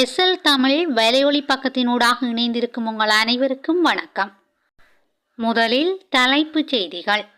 SL Tamil வலையொலி பக்கத்தினூடாக இணைந்திருக்கும் உங்கள் அனைவருக்கும் வணக்கம். முதலில் தலைப்புச் செய்திகள்.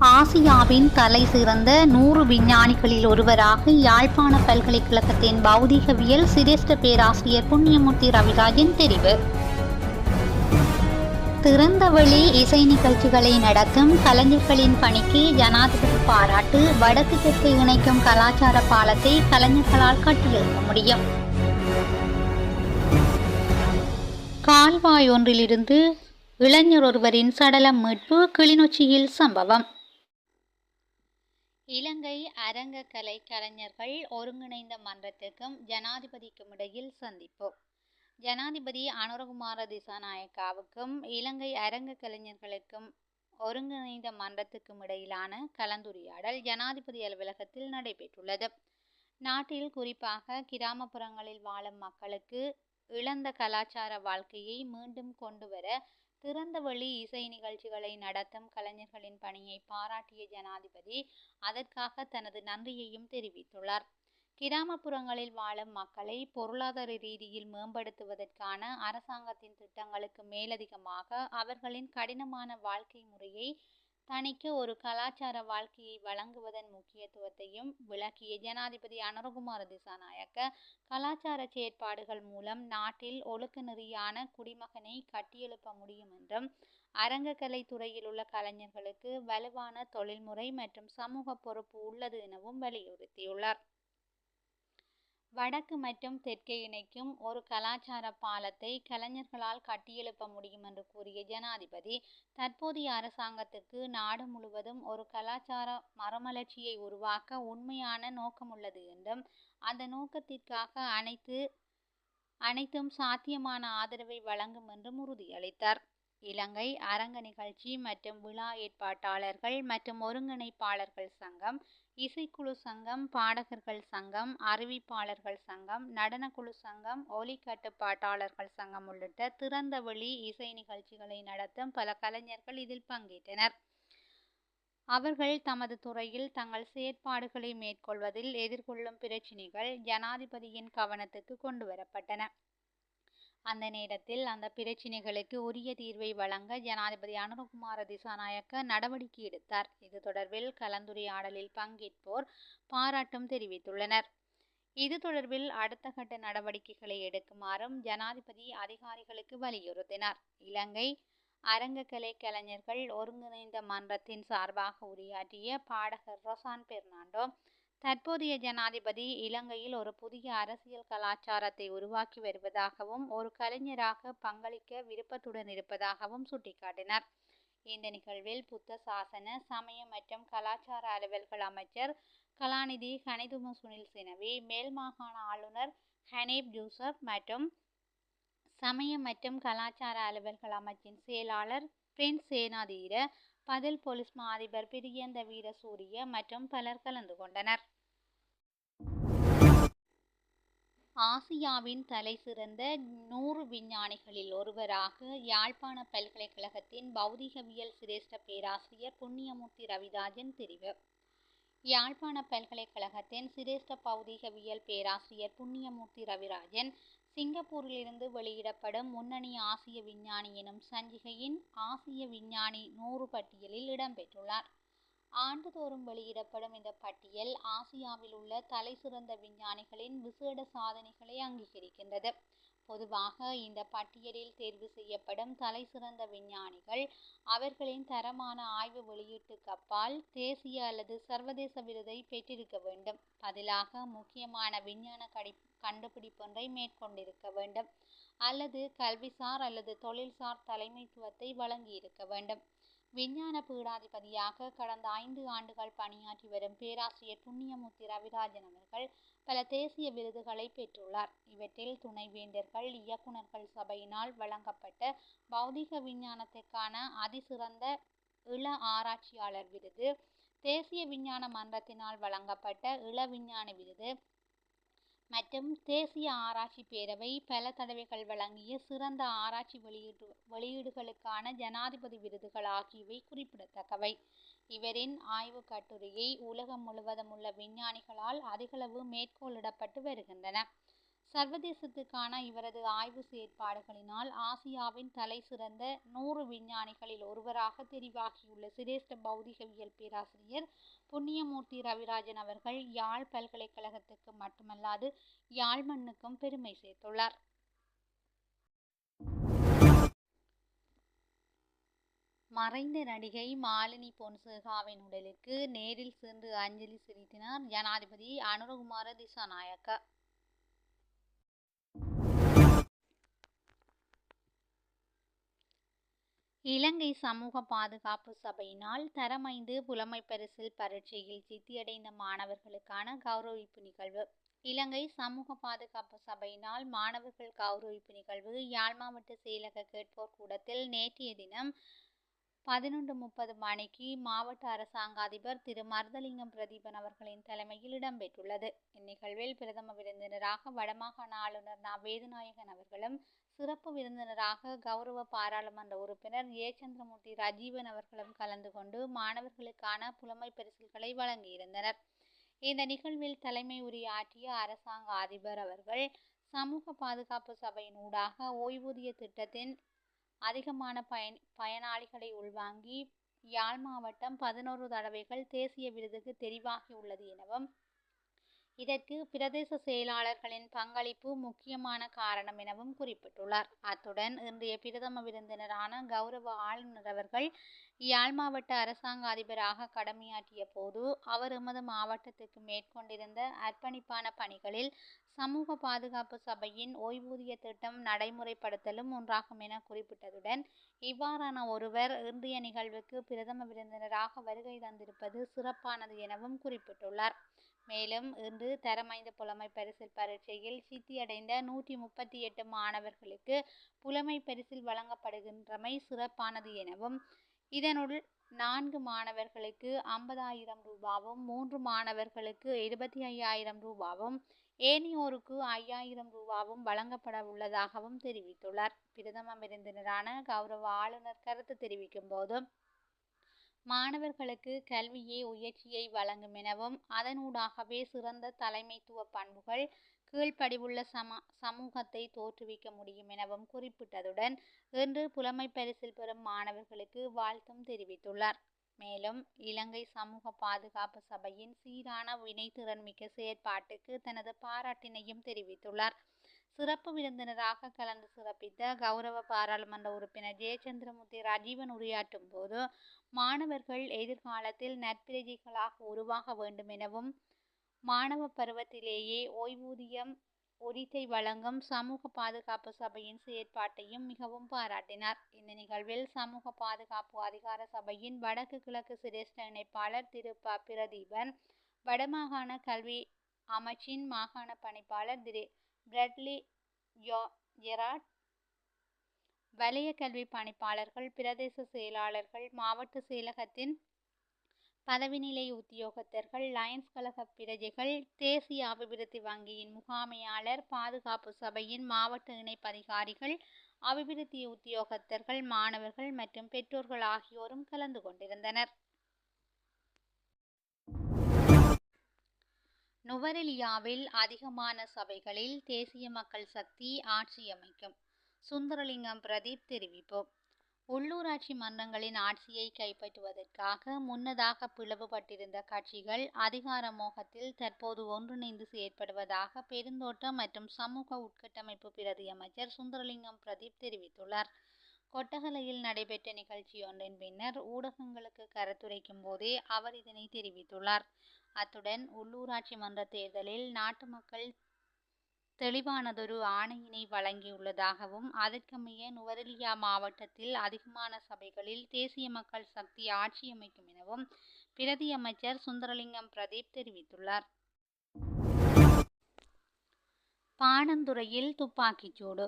ஆசியாவின் தலை சிறந்த நூறு விஞ்ஞானிகளில் ஒருவராக யாழ்ப்பாண பல்கலைக்கழகத்தின் பௌதிகவியல் சிரேஷ்ட பேராசிரியர் புண்ணியமூர்த்தி ரவிராஜன் தெரிவு. திறந்தவெளி இசை நிகழ்ச்சிகளை நடத்தும் கலைஞர்களின் பணிக்கு ஜனாதிபதி பாராட்டு வடக்கு தெற்கை இணைக்கும் கலாச்சார பாலத்தை கலைஞர்களால் கட்டியெழுப்ப முடியும். கால்வாய் ஒன்றிலிருந்து இளைஞர் ஒருவரின் சடலம் மீட்பு கிளிநொச்சியில் சம்பவம். இலங்கை அரங்க கலை கலைஞர்கள் ஒருங்கிணைந்த மன்றத்திற்கும் ஜனாதிபதிக்கும் இடையில் சந்திப்பு. ஜனாதிபதி அனுரகுமார திசாநாயக்காவுக்கும் இலங்கை அரங்க கலைஞர்களுக்கும் ஒருங்கிணைந்த மன்றத்துக்கும் இடையிலான கலந்துரையாடல் ஜனாதிபதி அலுவலகத்தில் நடைபெற்றுள்ளது. நாட்டில் குறிப்பாக கிராமப்புறங்களில் வாழும் மக்களுக்கு இழந்த கலாச்சார வாழ்க்கையை மீண்டும் கொண்டுவர திறந்தவெளி இசை நிகழ்ச்சிகளை நடத்தும் கலைஞர்களின் பணியை பாராட்டிய ஜனாதிபதி அதற்காக தனது நன்றியையும் தெரிவித்துள்ளார். கிராமப்புறங்களில் வாழும் மக்களை பொருளாதார ரீதியில் மேம்படுத்துவதற்கான அரசாங்கத்தின் திட்டங்களுக்கு மேலதிகமாக அவர்களின் கடினமான வாழ்க்கை முறையை தனிக்கு ஒரு கலாச்சார வாழ்க்கையை வழங்குவதன் முக்கியத்துவத்தையும் விளக்கிய ஜனாதிபதி அனுரகுமார திசாநாயக்க கலாச்சார செயற்பாடுகள் மூலம் நாட்டில் ஒழுக்க நெறியான குடிமகனை கட்டியெழுப்ப முடியும் என்றும் அரங்கக்கலை துறையில் உள்ள கலைஞர்களுக்கு வலுவான தொழில்முறை மற்றும் சமூக பொறுப்பு உள்ளது எனவும் வலியுறுத்தியுள்ளார். வடக்கு மற்றும் தெற்கை இணைக்கும் ஒரு கலாச்சார பாலத்தை கலைஞர்களால் கட்டியெழுப்ப முடியும் என்று கூறிய ஜனாதிபதி தற்போதைய அரசாங்கத்துக்கு நாடு முழுவதும் ஒரு கலாச்சார மறுமலர்ச்சியை உருவாக்க உண்மையான நோக்கமுள்ளது என்றும் அந்த நோக்கத்திற்காக அனைத்து அனைத்தும் சாத்தியமான ஆதரவை வழங்கும் என்றும் உறுதியளித்தார். இலங்கை அரங்க நிகழ்ச்சி மற்றும் விழா ஏற்பாட்டாளர்கள் மற்றும் ஒருங்கிணைப்பாளர்கள் சங்கம் இசைக்குழு சங்கம் பாடகர்கள் சங்கம் அறிவிப்பாளர்கள் சங்கம் நடனக்குழு சங்கம் ஒலி கட்டுப்பாட்டாளர்கள் சங்கம் உள்ளிட்ட திறந்தவெளி இசை நிகழ்ச்சிகளை நடத்தும் பல கலைஞர்கள் இதில் பங்கேற்றனர். அவர்கள் தமது துறையில் தங்கள் செயற்பாடுகளை மேற்கொள்வதில் எதிர்கொள்ளும் பிரச்சினைகள் ஜனாதிபதியின் கவனத்துக்கு கொண்டு வரப்பட்டன. அந்த நேரத்தில் அந்த பிரச்சினைகளுக்கு உரிய தீர்வை வழங்க ஜனாதிபதி அனுரகுமார திசாநாயக்க நடவடிக்கை எடுத்தார். இது தொடர்பில் கலந்துரையாடலில் பங்கேற்போர் பாராட்டும் தெரிவித்துள்ளனர். இது தொடர்பில் அடுத்த கட்ட நடவடிக்கைகளை எடுக்குமாறும் ஜனாதிபதி அதிகாரிகளுக்கு வலியுறுத்தினார். இலங்கை அரங்கக்கலை கலைஞர்கள் ஒருங்கிணைந்த மன்றத்தின் சார்பாக உரையாற்றிய பாடகர் ரொசான் பெர்னாண்டோ தற்போதைய ஜனாதிபதி இலங்கையில் ஒரு புதிய அரசியல் கலாச்சாரத்தை உருவாக்கி வருவதாகவும் ஒரு கலைஞராக பங்களிக்க விருப்பத்துடன் இருப்பதாகவும் சுட்டிக்காட்டினார். இந்த நிகழ்வில் புத்த சாசன சமய மற்றும் கலாச்சார அலுவல்கள் அமைச்சர் கலாநிதி கனிதும சுனில் சினவி மேல் மாகாண ஆளுநர் ஹனீப் ஜூசப் மற்றும் சமய மற்றும் கலாச்சார அலுவல்கள் அமைச்சின் செயலாளர் பிரின்ஸ் சேனாதீர பதில் போலீஸ் மா அதிபர் பிரியந்த வீரசூரிய மற்றும் பலர் கலந்து கொண்டனர். ஆசியாவின் தலை சிறந்த நூறு விஞ்ஞானிகளில் ஒருவராக யாழ்ப்பாண பல்கலைக்கழகத்தின் பௌதிகவியல் சிரேஷ்ட பேராசிரியர் புண்ணியமூர்த்தி ரவிராஜன் தெரிவு. யாழ்ப்பாண பல்கலைக்கழகத்தின் சிரேஷ்ட பௌதிகவியல் பேராசிரியர் புண்ணியமூர்த்தி ரவிராஜன் சிங்கப்பூரிலிருந்து வெளியிடப்படும் முன்னணி ஆசிய விஞ்ஞானி எனும் சஞ்சிகையின் ஆசிய விஞ்ஞானி நூறு பட்டியலில் இடம்பெற்றுள்ளார். ஆண்டுதோறும் வெளியிடப்படும் இந்த பட்டியல் ஆசியாவில் உள்ள தலை சிறந்த விஞ்ஞானிகளின் விசேட சாதனைகளை அங்கீகரிக்கின்றது. பொதுவாக இந்த பட்டியலில் தேர்வு செய்யப்படும் தலை சிறந்த விஞ்ஞானிகள் அவர்களின் தரமான ஆய்வு வெளியீட்டுக்கு அப்பால் தேசிய அல்லது சர்வதேச விருதை பெற்றிருக்க வேண்டும். பதிலாக முக்கியமான விஞ்ஞான கடி கண்டுபிடிப்பொன்றை மேற்கொண்டிருக்க வேண்டும். அல்லது கல்விசார் அல்லது தொழில்சார் தலைமைத்துவத்தை வழங்கியிருக்க வேண்டும். விஞ்ஞான பீடாதிபதியாக கடந்த ஐந்து ஆண்டுகள் பணியாற்றி வரும் பேராசிரியர் புண்ணியமூர்த்தி ரவிராஜன் அவர்கள் பல தேசிய விருதுகளை பெற்றுள்ளார். இவற்றில் துணைவேந்தர்கள் இயக்குநர்கள் சபையினால் வழங்கப்பட்ட பௌதிக விஞ்ஞானத்திற்கான அதிசிறந்த இள ஆராய்ச்சியாளர் விருது தேசிய விஞ்ஞான மன்றத்தினால் வழங்கப்பட்ட இள விஞ்ஞான விருது மற்றும் தேசிய ஆராய்ச்சி பேரவை பல தடவைகள் வழங்கிய சிறந்த ஆராய்ச்சி வெளியீடு வெளியீடுகளுக்கான ஜனாதிபதி விருதுகள் ஆகியவை குறிப்பிடத்தக்கவை. இவரின் ஆய்வுக் கட்டுரையை உலகம் முழுவதும் உள்ள விஞ்ஞானிகளால் அதிகளவு மேற்கோளிடப்பட்டு வருகின்றன. சர்வதேசத்துக்கான இவரது ஆய்வு செயற்பாடுகளினால் ஆசியாவின் தலை சிறந்த நூறு விஞ்ஞானிகளில் ஒருவராக தெரிவாகியுள்ள சிரேஷ்ட பௌதிகவியல் பேராசிரியர் புண்ணியமூர்த்தி ரவிராஜன் அவர்கள் யாழ் பல்கலைக்கழகத்துக்கு மட்டுமல்லாது யாழ் மண்ணுக்கும் பெருமை சேர்த்துள்ளார். மறைந்த நடிகை மாலினி பொன்சேகாவின் உடலுக்கு நேரில் சென்று அஞ்சலி செலுத்தினார் ஜனாதிபதி அனுரகுமார திசாநாயக்க. இலங்கை சமூக பாதுகாப்பு சபையினால் தரமைந்து புலமை பரிசில் பரீட்சையில் சித்தியடைந்த மாணவர்களுக்கான கௌரவிப்பு நிகழ்வு. இலங்கை சமூக பாதுகாப்பு சபையினால் மாணவர்கள் கௌரவிப்பு நிகழ்வு யாழ் மாவட்ட செயலக கேட்போர் கூடத்தில் நேற்றைய தினம் பதினொன்று முப்பது மணிக்கு மாவட்ட அரசாங்க அதிபர் திரு. மருதலிங்கம் பிரதீபன் அவர்களின் தலைமையில் இடம்பெற்றுள்ளது. இந்நிகழ்வில் பிரதம விருந்தினராக வடமாகாண ஆளுநர் நா. வேதுநாயகன் அவர்களும் சிறப்பு விருந்தினராக கௌரவ பாராளுமன்ற உறுப்பினர் ஏ சந்திரமூர்த்தி ராஜீவன் அவர்களும் கலந்து கொண்டு மாணவர்களுக்கான புலமை பரிசுகளை வழங்கியிருந்தனர். இந்த நிகழ்வில் தலைமை உரையாற்றிய அரசாங்க அதிபர் அவர்கள் சமூக பாதுகாப்பு சபையின் ஊடாக ஓய்வூதிய திட்டத்தின் அதிகமான பயன் பயனாளிகளை உள்வாங்கி யாழ் மாவட்டம் பதினோரு தடவைகள் தேசிய விருதுக்கு தெரிவாகியுள்ளது எனவும் இதற்கு பிரதேச செயலாளர்களின் பங்களிப்பு முக்கியமான காரணம் எனவும் குறிப்பிட்டுள்ளார். அத்துடன் இன்றைய பிரதம விருந்தினரான கௌரவ ஆளுநர் அவர்கள் யாழ் மாவட்ட அரசாங்க அதிபராக கடமையாற்றிய போது அவர் எமது மாவட்டத்துக்கு மேற்கொண்டிருந்த அர்ப்பணிப்பான பணிகளில் சமூக பாதுகாப்பு சபையின் ஓய்வூதிய திட்டம் நடைமுறைப்படுத்தலும் ஒன்றாகும் என குறிப்பிட்டதுடன் இவ்வாறான ஒருவர் இன்றைய நிகழ்வுக்கு பிரதம விருந்தினராக வருகை தந்திருப்பது சிறப்பானது எனவும் குறிப்பிட்டுள்ளார். மேலும் இன்று தரமைந்த புலமை பரிசில் பரீட்சையில் சித்தியடைந்த நூற்றி முப்பத்தி எட்டு மாணவர்களுக்கு புலமை பரிசில் வழங்கப்படுகின்றமை சிறப்பானது எனவும் இதனுள் நான்கு மாணவர்களுக்கு ஐம்பதாயிரம் ரூபாவும் மூன்று மாணவர்களுக்கு இருபத்தி ஐயாயிரம் ரூபாவும் ஏனையோருக்கு ஐயாயிரம் ரூபாவும் வழங்கப்பட உள்ளதாகவும் தெரிவித்துள்ளார். பிரதம விருந்தினரான கௌரவ ஆளுநர் கருத்து தெரிவிக்கும் போதும் மாணவர்களுக்கு கல்வியே உயர்ச்சியை வழங்கும் எனவும் அதனூடாகவே சிறந்த தலைமைத்துவ பண்புகள் கீழ்ப்படிவுள்ள சம சமூகத்தை தோற்றுவிக்க முடியும் எனவும் குறிப்பிட்டதுடன் இன்று புலமை பரிசில் பெறும் மாணவர்களுக்கு வாழ்த்தும் தெரிவித்துள்ளார். மேலும் இலங்கை சமூக பாதுகாப்பு சபையின் சீரான வினைத்திறன் மிக்க செயற்பாட்டுக்கு தனது பாராட்டினையும் தெரிவித்துள்ளார். சிறப்பு விருந்தினராக கலந்து சிறப்பித்த கௌரவ பாராளுமன்ற உறுப்பினர் ஜெயச்சந்திரமூர்த்தி ராஜீவன் உரையாற்றும் போது மாணவர்கள் எதிர்காலத்தில் நற்பிரஜைகளாக உருவாக வேண்டும் எனவும் மாணவ பருவத்திலேயே ஓய்வூதியம் உரித்தை வழங்கும் சமூக பாதுகாப்பு சபையின் செயற்பாட்டையும் மிகவும் பாராட்டினார். இந்த நிகழ்வில் சமூக பாதுகாப்பு அதிகார சபையின் வடக்கு கிழக்கு சிரேஷ்ட இணைப்பாளர் திரு. ப. பிரதீபன் வடமாகாண கல்வி அமைச்சின் மாகாண பணிப்பாளர் திரு. பிரெட்லி ஜெராட் வலய கல்வி பணிப்பாளர்கள் பிரதேச செயலாளர்கள் மாவட்ட செயலகத்தின் பதவிநிலை உத்தியோகத்தர்கள் லயன்ஸ் கழக பிரஜைகள் தேசிய அபிவிருத்தி வங்கியின் முகாமையாளர் பாதுகாப்பு சபையின் மாவட்ட இணைப்பதிகாரிகள் அபிவிருத்தி உத்தியோகத்தர்கள் மாணவர்கள் மற்றும் பெற்றோர்கள் ஆகியோரும் கலந்து கொண்டிருந்தனர். நுவரெலியாவில் அதிகமான சபைகளில் தேசிய மக்கள் சக்தி ஆட்சியமைக்கும் சுந்தரலிங்கம் பிரதீப் தெரிவிப்பு. உள்ளூராட்சி மன்றங்களின் ஆட்சியை கைப்பற்றுவதற்காக முன்னதாக பிளவுபட்டிருந்த கட்சிகள் அதிகார மோகத்தில் தற்போது ஒன்றிணைந்து செயற்படுவதாக பெருந்தோட்டம் மற்றும் சமூக உட்கட்டமைப்பு பிரதி அமைச்சர் சுந்தரலிங்கம் பிரதீப் தெரிவித்துள்ளார். கொட்டகலையில் நடைபெற்ற நிகழ்ச்சி ஒன்றின் பின்னர் ஊடகங்களுக்கு கருத்துரைக்கும் போதே அவர் இதனை தெரிவித்துள்ளார். அத்துடன் உள்ளூராட்சி மன்ற தேர்தலில் நாட்டு மக்கள் தெளிவானதொரு ஆணையினை வழங்கியுள்ளதாகவும் அதற்கமைய நுவரெலியா மாவட்டத்தில் அதிகமான சபைகளில் தேசிய மக்கள் சக்தி ஆட்சியமைக்கும் எனவும் பிரதி அமைச்சர் சுந்தரலிங்கம் பிரதீப் தெரிவித்துள்ளார். பாணந்துறையில் துப்பாக்கிச்சூடு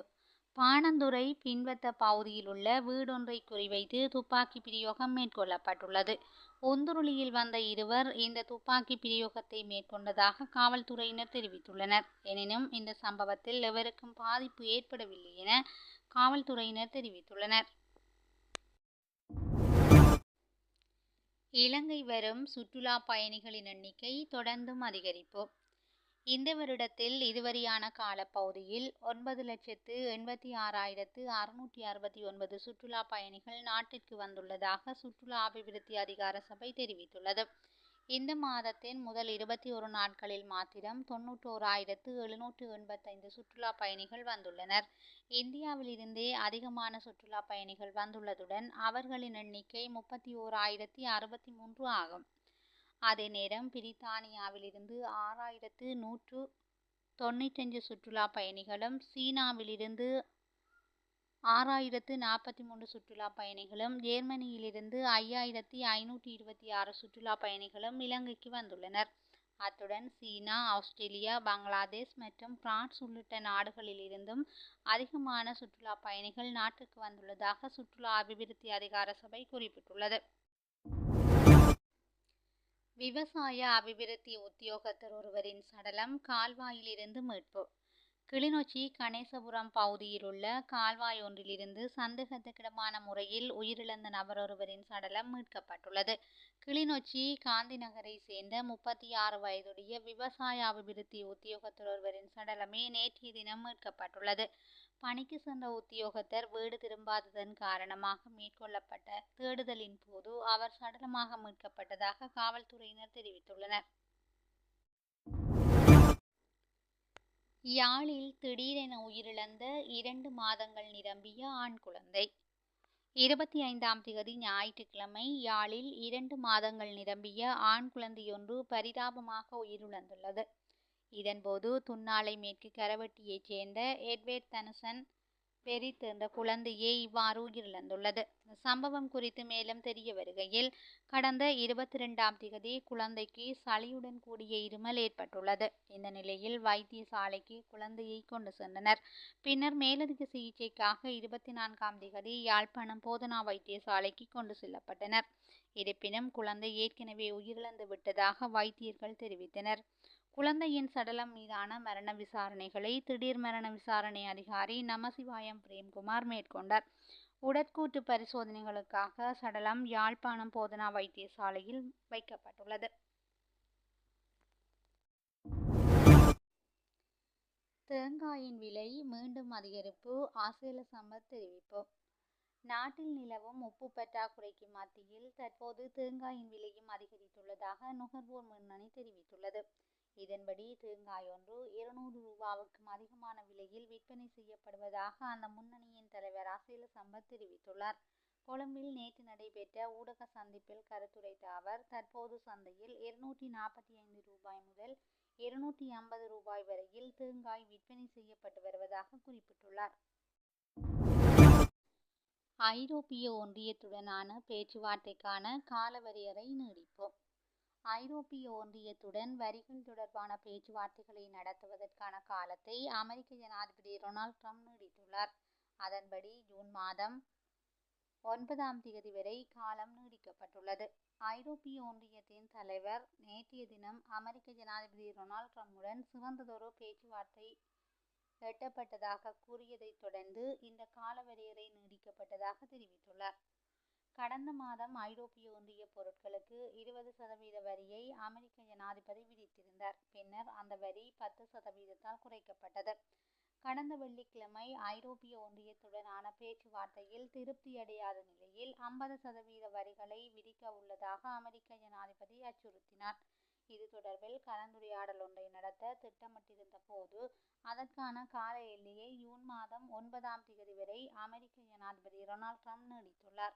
பாணந்துறை பின்வத்த பகுதியில் உள்ள வீடொன்றை குறிவைத்து துப்பாக்கி பிரயோகம் மேற்கொள்ளப்பட்டுள்ளது. ஒந்துருளியில் வந்த இருவர் இந்த துப்பாக்கி பிரயோகத்தை மேற்கொண்டதாக காவல்துறையினர் தெரிவித்துள்ளனர். எனினும் இந்த சம்பவத்தில் எவருக்கும் பாதிப்பு ஏற்படவில்லை என காவல்துறையினர் தெரிவித்துள்ளனர். இலங்கை வரும் சுற்றுலா பயணிகளின் எண்ணிக்கை தொடர்ந்தும் அதிகரிப்பு. இந்த வருடத்தில் இதுவரையான காலப்பகுதியில் ஒன்பது லட்சத்து எண்பத்தி ஆறாயிரத்து அறுநூற்றி அறுபத்தி ஒன்பது சுற்றுலா பயணிகள் நாட்டிற்கு வந்துள்ளதாக சுற்றுலா அபிவிருத்தி அதிகார சபை தெரிவித்துள்ளது. இந்த மாதத்தின் முதல் இருபத்தி ஒரு நாட்களில் மாத்திரம் தொன்னூற்றோராயிரத்து எழுநூற்று எண்பத்தைந்து சுற்றுலா பயணிகள் வந்துள்ளனர். இந்தியாவிலிருந்தே அதிகமான சுற்றுலா பயணிகள் வந்துள்ளதுடன் அவர்களின் எண்ணிக்கை முப்பத்தி ஓர் ஆயிரத்தி அறுபத்தி மூன்று ஆகும். அதே நேரம் பிரித்தானியாவிலிருந்து ஆறாயிரத்து நூற்று தொண்ணூற்றஞ்சு சுற்றுலா பயணிகளும் சீனாவிலிருந்து ஆறாயிரத்து நாற்பத்தி மூன்று சுற்றுலா பயணிகளும் ஜேர்மனியிலிருந்து ஐயாயிரத்தி ஐநூற்றி இருபத்தி ஆறு சுற்றுலா பயணிகளும் இலங்கைக்கு வந்துள்ளனர். அத்துடன் சீனா ஆஸ்திரேலியா பங்களாதேஷ் மற்றும் பிரான்ஸ் உள்ளிட்ட நாடுகளிலிருந்தும் அதிகமான சுற்றுலா பயணிகள் நாட்டுக்கு வந்துள்ளதாக சுற்றுலா அபிவிருத்தி அதிகார சபை குறிப்பிட்டுள்ளது. விவசாய அபிவிருத்தி உத்தியோகத்தர் ஒருவரின் சடலம் கால்வாயிலிருந்து மீட்பு. கிளிநொச்சி கணேசபுரம் பகுதியில் உள்ள கால்வாய் ஒன்றிலிருந்து சந்தேகத்துக்கிடமான முறையில் உயிரிழந்த நபர் ஒருவரின் சடலம் மீட்கப்பட்டுள்ளது. கிளிநொச்சி காந்தி நகரை சேர்ந்த முப்பத்தி ஆறு வயதுடைய விவசாய அபிவிருத்தி உத்தியோகத்தர் ஒருவரின் சடலமே நேற்றைய தினம் மீட்கப்பட்டுள்ளது. பணிக்கு சென்ற உத்தியோகத்தர் வீடு திரும்பாததன் காரணமாக மேற்கொள்ளப்பட்ட தேடுதலின் போது அவர் சடலமாக மீட்கப்பட்டதாக காவல்துறையினர் தெரிவித்துள்ளனர். யாழில் திடீரென உயிரிழந்த இரண்டு மாதங்கள் நிரம்பிய ஆண் குழந்தை. இருபத்தி ஐந்தாம் தேதி ஞாயிற்றுக்கிழமை யாழில் இரண்டு மாதங்கள் நிரம்பிய ஆண் குழந்தையொன்று பரிதாபமாக உயிரிழந்துள்ளது. இதன்போது துன்னாலை மேற்கு கரவட்டியைச் சேர்ந்த எட்வேர்ட் தனுசன் பெரித் குழந்தையே இவ்வாறு உயிரிழந்துள்ளது. சம்பவம் குறித்து மேலும் தெரிய வருகையில் கடந்த இருபத்தி ரெண்டாம் திகதி குழந்தைக்கு சளியுடன் கூடிய இருமல் ஏற்பட்டுள்ளது. இந்த நிலையில் வைத்தியசாலைக்கு குழந்தையை கொண்டு சென்றனர். பின்னர் மேலதிக சிகிச்சைக்காக இருபத்தி நான்காம் திகதி யாழ்ப்பாணம் போதனா வைத்தியசாலைக்கு கொண்டு செல்லப்பட்டனர். இருப்பினும் குழந்தை ஏற்கனவே உயிரிழந்து விட்டதாக வைத்தியர்கள் தெரிவித்தனர். குழந்தையின் சடலம் மீதான மரண விசாரணைகளை திடீர் மரண விசாரணை அதிகாரி நமசிவாயம் பிரேம்குமார் மேற்கொண்டார். உடற்கூட்டு பரிசோதனைகளுக்காக சடலம் யாழ்ப்பாணம் போதனா வைத்தியசாலையில் வைக்கப்பட்டுள்ளது. தேங்காயின் விலை மீண்டும் அதிகரிப்பு ஆசேல சம்பத் தெரிவிப்பு. நாட்டில் நிலவும் உப்பு பற்றாக்குறைக்கு மத்தியில் தற்போது தேங்காயின் விலையும் அதிகரித்துள்ளதாக நுகர்வோர் முன்னணி தெரிவித்துள்ளது. இதன்படி தேங்காய் ஒன்று இருநூறு ரூபாவுக்கும் அதிகமான விலையில் விற்பனை செய்யப்படுவதாக அந்த முன்னணியின் தலைவர் அசேல சம்பத் தெரிவித்துள்ளார். கொழும்பில் நேற்று நடைபெற்ற ஊடக சந்திப்பில் கருத்துரைத்த அவர் தற்போது சந்தையில் இருநூற்றி நாற்பத்தி ஐந்து ரூபாய் முதல் இருநூற்றி ஐம்பது ரூபாய் வரையில் தேங்காய் விற்பனை செய்யப்பட்டு வருவதாக குறிப்பிட்டுள்ளார். ஐரோப்பிய ஒன்றியத்துடனான பேச்சுவார்த்தைக்கான காலவரையறை நீடிப்பு ஐரோப்பிய ஒன்றியத்துடன் வரிகள் தொடர்பான பேச்சுவார்த்தைகளை நடத்துவதற்கான காலத்தை அமெரிக்க ஜனாதிபதி டொனால்ட் ட்ரம்ப் நீடித்துள்ளார். அதன்படி ஜூன் மாதம் ஒன்பதாம் தேதி வரை காலம் நீடிக்கப்பட்டுள்ளது. ஐரோப்பிய ஒன்றியத்தின் தலைவர் நேற்றைய தினம் அமெரிக்க ஜனாதிபதி டொனால்ட் ட்ரம்புடன் சிறந்ததொரு பேச்சுவார்த்தை எட்டப்பட்டதாக கூறியதைத் தொடர்ந்து இந்த காலவரையறை நீடிக்கப்பட்டதாக தெரிவித்துள்ளார். கடந்த மாதம் ஐரோப்பிய ஒன்றிய பொருட்களுக்கு இருபது சதவீத வரியை அமெரிக்க ஜனாதிபதி விதித்திருந்தார். பின்னர் அந்த வரி பத்து சதவீதத்தால் குறைக்கப்பட்டது. கடந்த வெள்ளிக்கிழமை ஐரோப்பிய ஒன்றியத்துடனான பேச்சுவார்த்தையில் திருப்தியடையாத நிலையில் ஐம்பது சதவீத வரிகளை விதிக்க உள்ளதாக அமெரிக்க ஜனாதிபதி அச்சுறுத்தினார். இது தொடர்பில் கலந்துரையாடல் ஒன்றை நடத்த திட்டமிட்டிருந்த போது அதற்கான கால எல்லையை ஜூன் மாதம் ஒன்பதாம் தேதி வரை அமெரிக்க ஜனாதிபதி டொனால்ட் ட்ரம்ப் நீடித்துள்ளார்.